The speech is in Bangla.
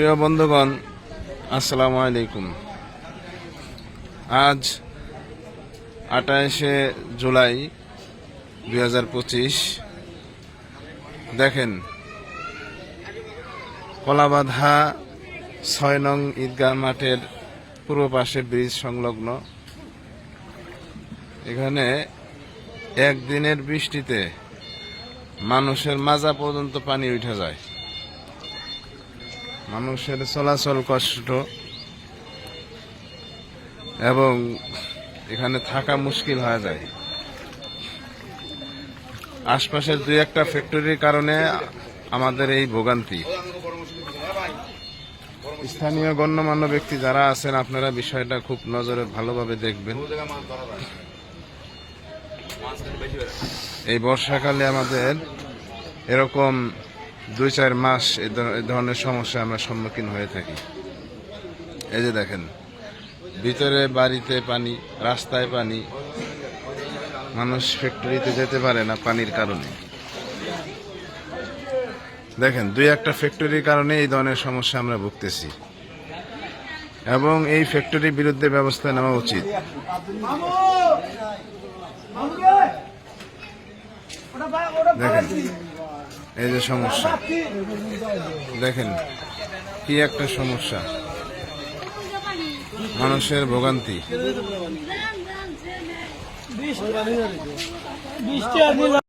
প্রিয় বন্ধুগণ, আসসালামু আলাইকুম। আজ আঠাশে জুলাই দুই হাজার পঁচিশ। দেখেন, কলাবাধা ছয় নং ঈদগাহ মাঠের পূর্ব পাশে ব্রিজ সংলগ্ন। এখানে একদিনের বৃষ্টিতে মানুষের মাজা পর্যন্ত পানি উঠে যায়। মানুষের চলাচল কষ্ট এবং এখানে থাকা মুশকিল হয়ে যায়। আশপাশের দুই একটা ফ্যাক্টরির কারণে আমাদের এই ভোগান্তি। স্থানীয় গণ্যমান্য ব্যক্তি যারা আছেন, আপনারা বিষয়টা খুব নজরে ভালোভাবে দেখবেন। এই বর্ষাকালে আমাদের এরকম দুই চার মাস এই ধরনের সমস্যা আমরা সম্মুখীন হয়ে থাকি। এই যে দেখেন ভিতরে বাড়িতে পানি রাস্তায় পানি মানুষ ফ্যাক্টরিতে যেতে পারে না পানির কারণে। দেখেন দুই একটা ফ্যাক্টরির কারণে এই ধরনের সমস্যা আমরা ভুগতেছি। এবং এই ফ্যাক্টরির বিরুদ্ধে ব্যবস্থা নেওয়া উচিত। দেখেন এই যে সমস্যা। দেখেন কি একটা সমস্যা। মানুষের ভোগান্তি।